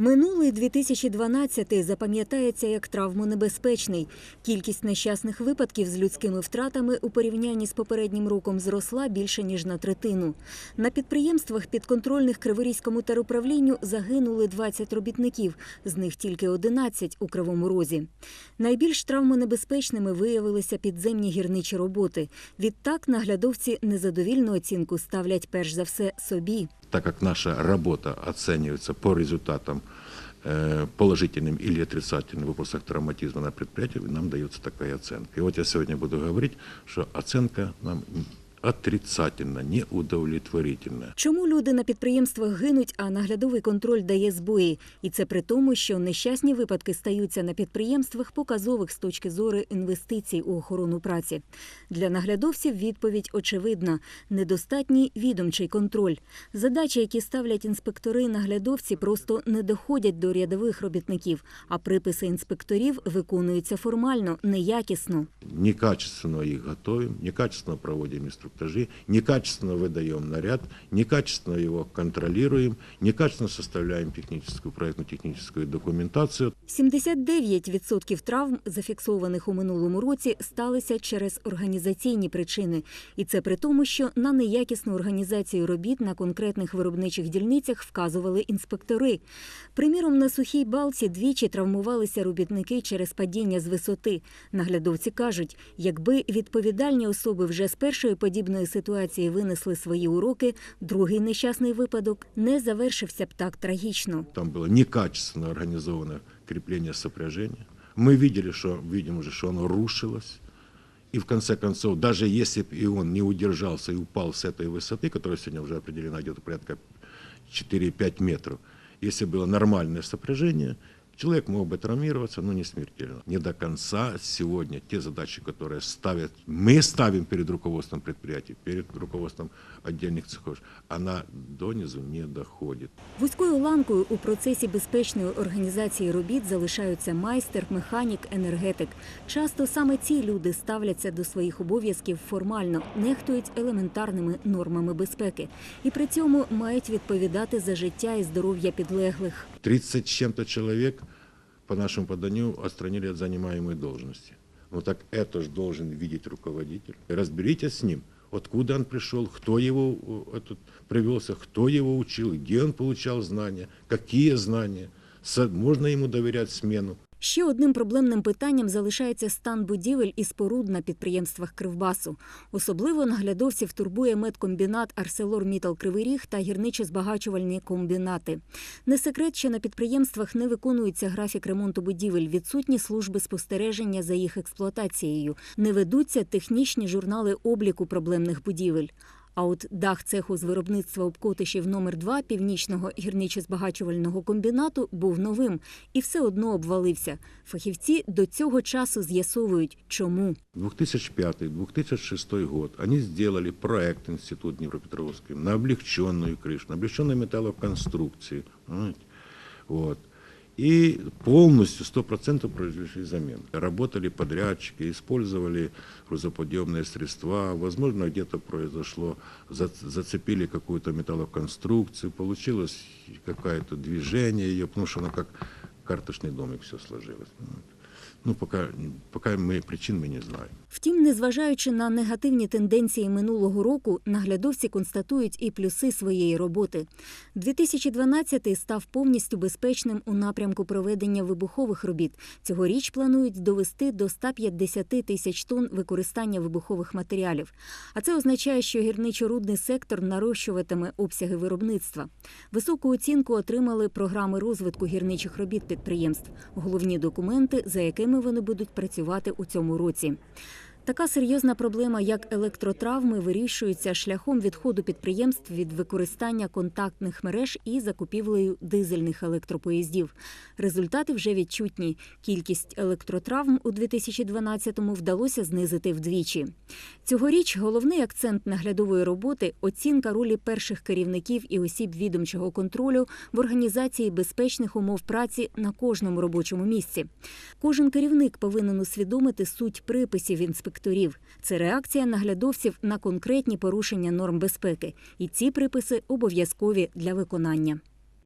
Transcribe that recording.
Минулий 2012 запам'ятається як травмонебезпечний. Кількість нещасних випадків з людськими втратами у порівнянні з попереднім роком зросла більше ніж на третину. На підприємствах підконтрольних Криворізькому теруправлінню загинули 20 робітників, з них тільки 11 у Кривому Розі. Найбільш травмонебезпечними виявилися підземні гірничі роботи. Відтак наглядовці незадовільну оцінку ставлять перш за все собі так как наша работа оценивается по результатам э, положительным или отрицательным в вопросах травматизма на предприятии, нам дается такая оценка. И вот я сегодня буду говорить, что оценка нам отрицательно, неудовлетворительная. Чому люди на підприємствах гинуть, а наглядовий контроль дає збої? І це при тому, що нещасні випадки стаються на підприємствах показових з точки зору інвестицій у охорону праці. Для наглядовців відповідь очевидна: недостатній відомчий контроль. Задачі, які ставлять інспектори наглядовці, просто не доходять до рядових робітників, а приписи інспекторів виконуються формально, неякісно. Некачественно их готовим, некачественно проводим инструктажи, некачественно выдаем наряд, некачественно его контролируем, некачественно составляем техническую, проектно-техническую документацию. 79% травм, зафіксованих у минулому році, сталися через організаційні причини. І це при тому, що на неякісну організацію робіт на конкретних виробничих дільницях вказували інспектори. Приміром, на сухій балці двічі травмувалися робітники через падіння з висоти. Наглядовці кажуть, якби відповідальні особи вже з першої подібної ситуації винесли свої уроки, другий нещасний випадок не завершився б так трагічно. Там было некачественно организовано крепление сопряжения. Мы видели, что, видим уже, что оно рушилось. И в конце концов, даже если бы и он не удержался и упал с этой высоты, которая сегодня уже определена где-то порядка 4-5 метров, если было нормальное сопряжение, человек мог бы травмироваться, но не смертельно. Не до конца сегодня те задачи, которые ставят, мы ставим перед руководством предприятий, перед руководством отдельных цехов, она донизу не доходит. Вузькою ланкою у процесі безпечної організації робіт залишаються майстер, механік, енергетик. Часто саме ці люди ставляться до своїх обов'язків формально, нехтують елементарними нормами безпеки і при цьому мають відповідати за життя і здоров'я підлеглих. 30 с чем-то человек по нашему поданию отстранили от занимаемой должности. Ну так это же должен видеть руководитель. Разберитесь с ним, откуда он пришел, кто его э, этот, привелся, кто его учил, где он получал знания, какие знания. Можно ему доверять смену. Ще одним проблемним питанням залишається стан будівель і споруд на підприємствах Кривбасу. Особливо наглядовців турбує медкомбінат Арселор Мітал Кривий Ріг та гірничо-збагачувальні комбінати. Не секрет, що на підприємствах не виконується графік ремонту будівель, відсутні служби спостереження за їх експлуатацією, не ведуться технічні журнали обліку проблемних будівель. А от дах цеху з виробництва обкотишів номер 2 північного гірничо-збагачувального комбінату був новим і все одно обвалився. Фахівці до цього часу з'ясовують, чому. 2005-2006 год они сделали проект Институт Днепропетровский на облегченную крышу, на облегченную металлоконструкцию. Вот И полностью, 100% произвели замену. Работали подрядчики, использовали грузоподъемные средства. Возможно, где-то произошло, за- зацепили какую-то металлоконструкцию, получилось какое-то движение ее, потому что она как карточный домик все сложилось. Ну, пока, пока мы причин мы не знаем. Втім, незважаючи на негативні тенденції минулого року, наглядовці констатують і плюси своєї роботи. 2012 став повністю безпечним у напрямку проведення вибухових робіт. Цьогоріч планують довести до 150 тисяч тонн використання вибухових матеріалів. А це означає, що гірничо-рудний сектор нарощуватиме обсяги виробництва. Високу оцінку отримали програми розвитку гірничих робіт підприємств, головні документи, за якими вони будуть працювати у цьому році. Така серйозна проблема, як електротравми, вирішується шляхом відходу підприємств від використання контактних мереж і закупівлею дизельних електропоїздів. Результати вже відчутні. Кількість електротравм у 2012-му вдалося знизити вдвічі. Цьогоріч головний акцент наглядової роботи оцінка ролі перших керівників і осіб відомчого контролю в організації безпечних умов праці на кожному робочому місці. Кожен керівник повинен усвідомити суть приписів інспекторів. Це реакція наглядовців на конкретні порушення норм безпеки, і ці приписи обов'язкові для виконання.